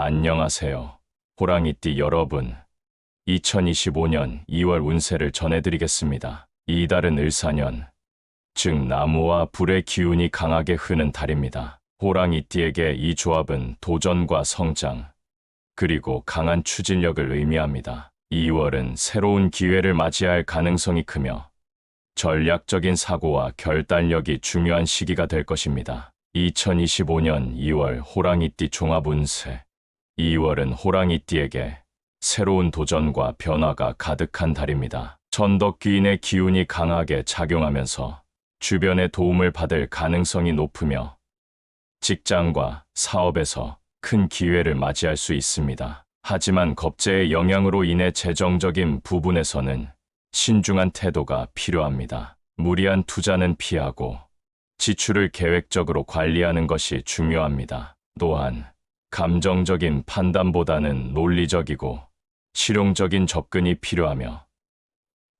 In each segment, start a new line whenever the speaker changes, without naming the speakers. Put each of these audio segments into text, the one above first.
안녕하세요. 호랑이띠 여러분. 2025년 2월 운세를 전해드리겠습니다. 이달은 을사년, 즉 나무와 불의 기운이 강하게 흐는 달입니다. 호랑이띠에게 이 조합은 도전과 성장, 그리고 강한 추진력을 의미합니다. 2월은 새로운 기회를 맞이할 가능성이 크며 전략적인 사고와 결단력이 중요한 시기가 될 것입니다. 2025년 2월 호랑이띠 종합운세 2월은 호랑이띠에게 새로운 도전과 변화가 가득한 달입니다. 천덕귀인의 기운이 강하게 작용하면서 주변의 도움을 받을 가능성이 높으며 직장과 사업에서 큰 기회를 맞이할 수 있습니다. 하지만 겁재의 영향으로 인해 재정적인 부분에서는 신중한 태도가 필요합니다. 무리한 투자는 피하고 지출을 계획적으로 관리하는 것이 중요합니다. 또한 감정적인 판단보다는 논리적이고 실용적인 접근이 필요하며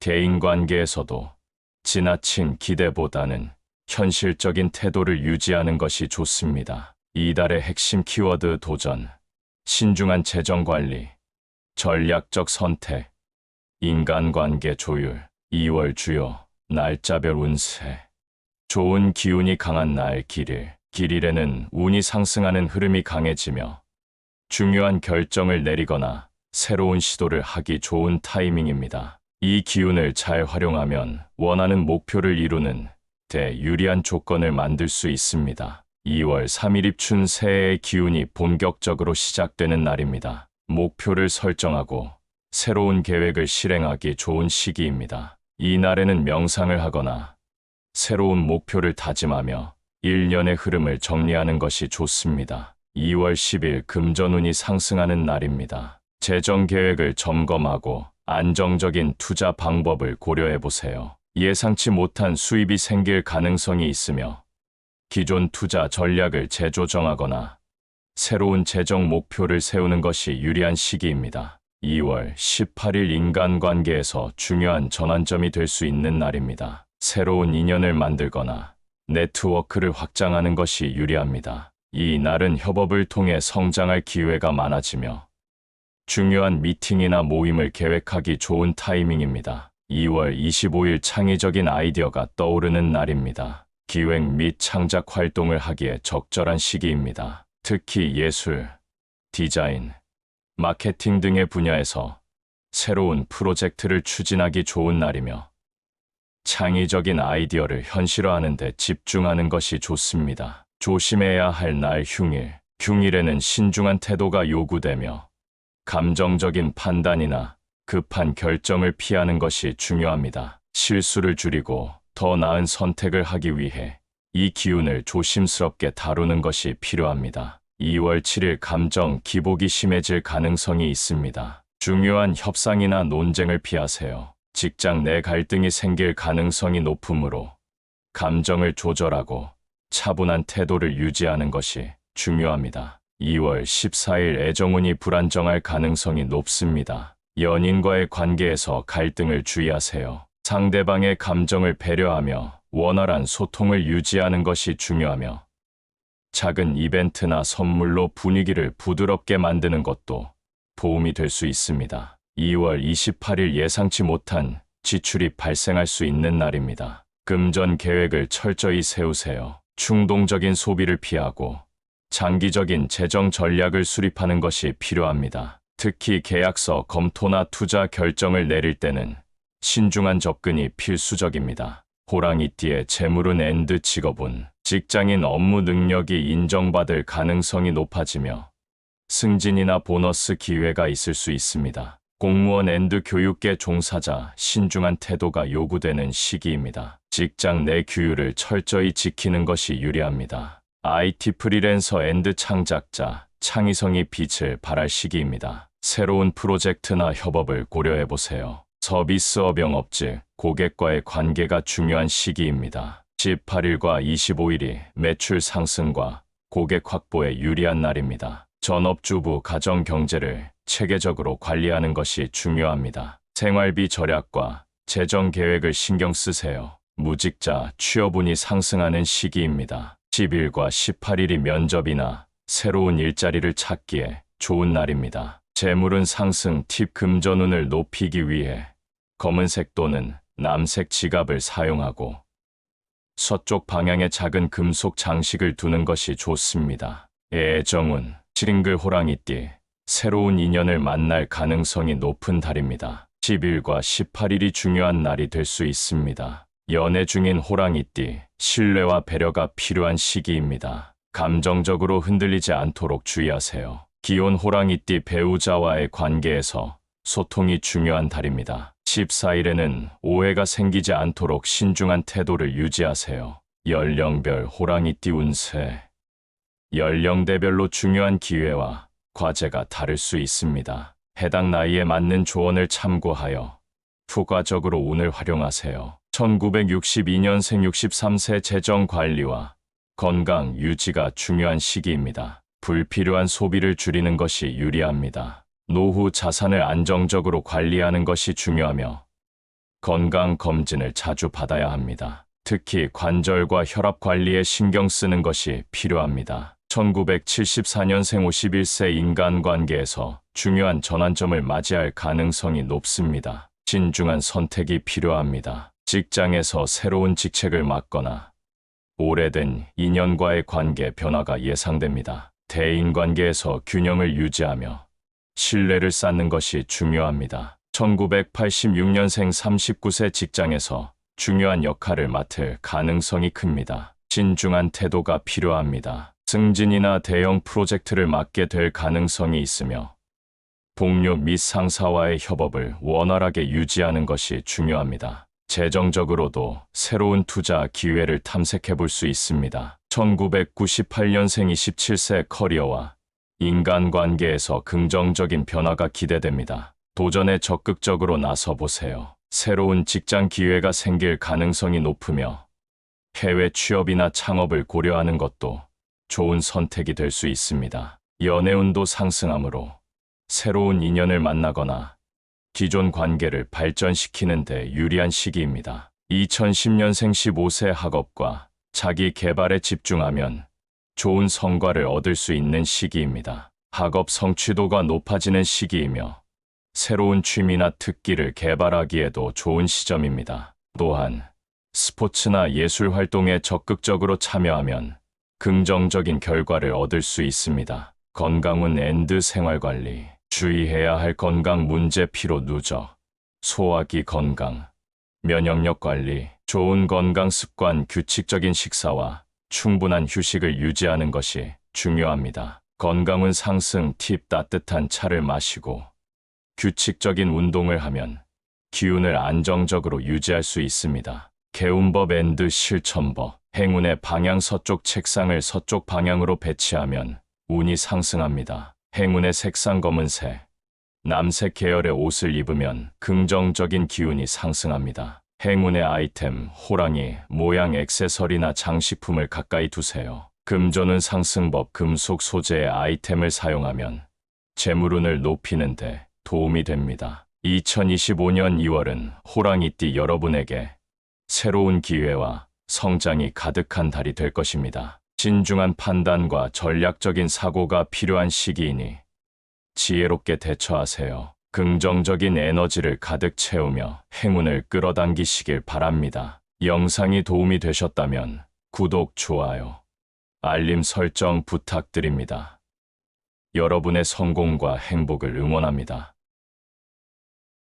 대인관계에서도 지나친 기대보다는 현실적인 태도를 유지하는 것이 좋습니다. 이달의 핵심 키워드 도전, 신중한 재정 관리, 전략적 선택, 인간관계 조율, 2월 주요 날짜별 운세. 좋은 기운이 강한 날 길일, 길일에는 운이 상승하는 흐름이 강해지며 중요한 결정을 내리거나 새로운 시도를 하기 좋은 타이밍입니다. 이 기운을 잘 활용하면 원하는 목표를 이루는 대 유리한 조건을 만들 수 있습니다. 2월 3일 입춘 새해의 기운이 본격적으로 시작되는 날입니다. 목표를 설정하고 새로운 계획을 실행하기 좋은 시기입니다. 이 날에는 명상을 하거나 새로운 목표를 다짐하며 1년의 흐름을 정리하는 것이 좋습니다. 2월 10일 금전운이 상승하는 날입니다. 재정 계획을 점검하고 안정적인 투자 방법을 고려해 보세요. 예상치 못한 수입이 생길 가능성이 있으며 기존 투자 전략을 재조정하거나 새로운 재정 목표를 세우는 것이 유리한 시기입니다. 2월 18일 인간관계에서 중요한 전환점이 될 수 있는 날입니다. 새로운 인연을 만들거나 네트워크를 확장하는 것이 유리합니다. 이 날은 협업을 통해 성장할 기회가 많아지며 중요한 미팅이나 모임을 계획하기 좋은 타이밍입니다. 2월 25일 창의적인 아이디어가 떠오르는 날입니다. 기획 및 창작 활동을 하기에 적절한 시기입니다. 특히 예술, 디자인, 마케팅 등의 분야에서 새로운 프로젝트를 추진하기 좋은 날이며 창의적인 아이디어를 현실화하는 데 집중하는 것이 좋습니다. 조심해야 할 날 흉일. 흉일에는 신중한 태도가 요구되며 감정적인 판단이나 급한 결정을 피하는 것이 중요합니다. 실수를 줄이고 더 나은 선택을 하기 위해 이 기운을 조심스럽게 다루는 것이 필요합니다. 2월 7일 감정 기복이 심해질 가능성이 있습니다. 중요한 협상이나 논쟁을 피하세요. 직장 내 갈등이 생길 가능성이 높으므로 감정을 조절하고 차분한 태도를 유지하는 것이 중요합니다. 2월 14일 애정운이 불안정할 가능성이 높습니다. 연인과의 관계에서 갈등을 주의하세요. 상대방의 감정을 배려하며 원활한 소통을 유지하는 것이 중요하며 작은 이벤트나 선물로 분위기를 부드럽게 만드는 것도 도움이 될 수 있습니다. 2월 28일 예상치 못한 지출이 발생할 수 있는 날입니다. 금전 계획을 철저히 세우세요. 충동적인 소비를 피하고 장기적인 재정 전략을 수립하는 것이 필요합니다. 특히 계약서 검토나 투자 결정을 내릴 때는 신중한 접근이 필수적입니다. 호랑이띠의 재물은 엔드 직업은 직장인 업무 능력이 인정받을 가능성이 높아지며 승진이나 보너스 기회가 있을 수 있습니다. 공무원 앤드 교육계 종사자 신중한 태도가 요구되는 시기입니다. 직장 내 규율을 철저히 지키는 것이 유리합니다. IT 프리랜서 앤드 창작자 창의성이 빛을 발할 시기입니다. 새로운 프로젝트나 협업을 고려해 보세요. 서비스업 영업직 고객과의 관계가 중요한 시기입니다. 18일과 25일이 매출 상승과 고객 확보에 유리한 날입니다. 전업주부 가정 경제를 체계적으로 관리하는 것이 중요합니다. 생활비 절약과 재정 계획을 신경 쓰세요. 무직자 취업운이 상승하는 시기입니다. 10일과 18일이 면접이나 새로운 일자리를 찾기에 좋은 날입니다. 재물은 상승 팁 금전운을 높이기 위해 검은색 또는 남색 지갑을 사용하고 서쪽 방향에 작은 금속 장식을 두는 것이 좋습니다. 애정운, 찌링글 호랑이띠, 새로운 인연을 만날 가능성이 높은 달입니다. 10일과 18일이 중요한 날이 될 수 있습니다. 연애 중인 호랑이띠, 신뢰와 배려가 필요한 시기입니다. 감정적으로 흔들리지 않도록 주의하세요. 기온 호랑이띠 배우자와의 관계에서 소통이 중요한 달입니다. 14일에는 오해가 생기지 않도록 신중한 태도를 유지하세요. 연령별 호랑이띠 운세 연령대별로 중요한 기회와 과제가 다를 수 있습니다. 해당 나이에 맞는 조언을 참고하여 부가적으로 운을 활용하세요. 1962년생 63세 재정 관리와 건강 유지가 중요한 시기입니다. 불필요한 소비를 줄이는 것이 유리합니다. 노후 자산을 안정적으로 관리하는 것이 중요하며 건강 검진을 자주 받아야 합니다. 특히 관절과 혈압 관리에 신경 쓰는 것이 필요합니다. 1974년생 51세 인간관계에서 중요한 전환점을 맞이할 가능성이 높습니다. 신중한 선택이 필요합니다. 직장에서 새로운 직책을 맡거나 오래된 인연과의 관계 변화가 예상됩니다. 대인 관계에서 균형을 유지하며 신뢰를 쌓는 것이 중요합니다. 1986년생 39세 직장에서 중요한 역할을 맡을 가능성이 큽니다. 신중한 태도가 필요합니다. 승진이나 대형 프로젝트를 맡게 될 가능성이 있으며 동료 및 상사와의 협업을 원활하게 유지하는 것이 중요합니다. 재정적으로도 새로운 투자 기회를 탐색해 볼 수 있습니다. 1998년생 27세 커리어와 인간관계에서 긍정적인 변화가 기대됩니다. 도전에 적극적으로 나서 보세요. 새로운 직장 기회가 생길 가능성이 높으며 해외 취업이나 창업을 고려하는 것도 좋은 선택이 될 수 있습니다. 연애운도 상승하므로 새로운 인연을 만나거나 기존 관계를 발전시키는 데 유리한 시기입니다. 2010년생 15세 학업과 자기 개발에 집중하면 좋은 성과를 얻을 수 있는 시기입니다. 학업 성취도가 높아지는 시기이며 새로운 취미나 특기를 개발하기에도 좋은 시점입니다. 또한 스포츠나 예술 활동에 적극적으로 참여하면 긍정적인 결과를 얻을 수 있습니다. 건강은 엔드 생활관리. 주의해야 할 건강 문제 피로 누적, 소화기 건강, 면역력 관리, 좋은 건강 습관 규칙적인 식사와 충분한 휴식을 유지하는 것이 중요합니다. 건강은 상승 팁 따뜻한 차를 마시고 규칙적인 운동을 하면 기운을 안정적으로 유지할 수 있습니다. 개운법 앤드 실천법 행운의 방향 서쪽 책상을 서쪽 방향으로 배치하면 운이 상승합니다. 행운의 색상 검은색, 남색 계열의 옷을 입으면 긍정적인 기운이 상승합니다. 행운의 아이템, 호랑이, 모양 액세서리나 장식품을 가까이 두세요. 금전은 상승법 금속 소재의 아이템을 사용하면 재물운을 높이는데 도움이 됩니다. 2025년 2월은 호랑이띠 여러분에게 새로운 기회와 성장이 가득한 달이 될 것입니다. 신중한 판단과 전략적인 사고가 필요한 시기이니 지혜롭게 대처하세요. 긍정적인 에너지를 가득 채우며 행운을 끌어당기시길 바랍니다. 영상이 도움이 되셨다면 구독, 좋아요, 알림 설정 부탁드립니다. 여러분의 성공과 행복을 응원합니다.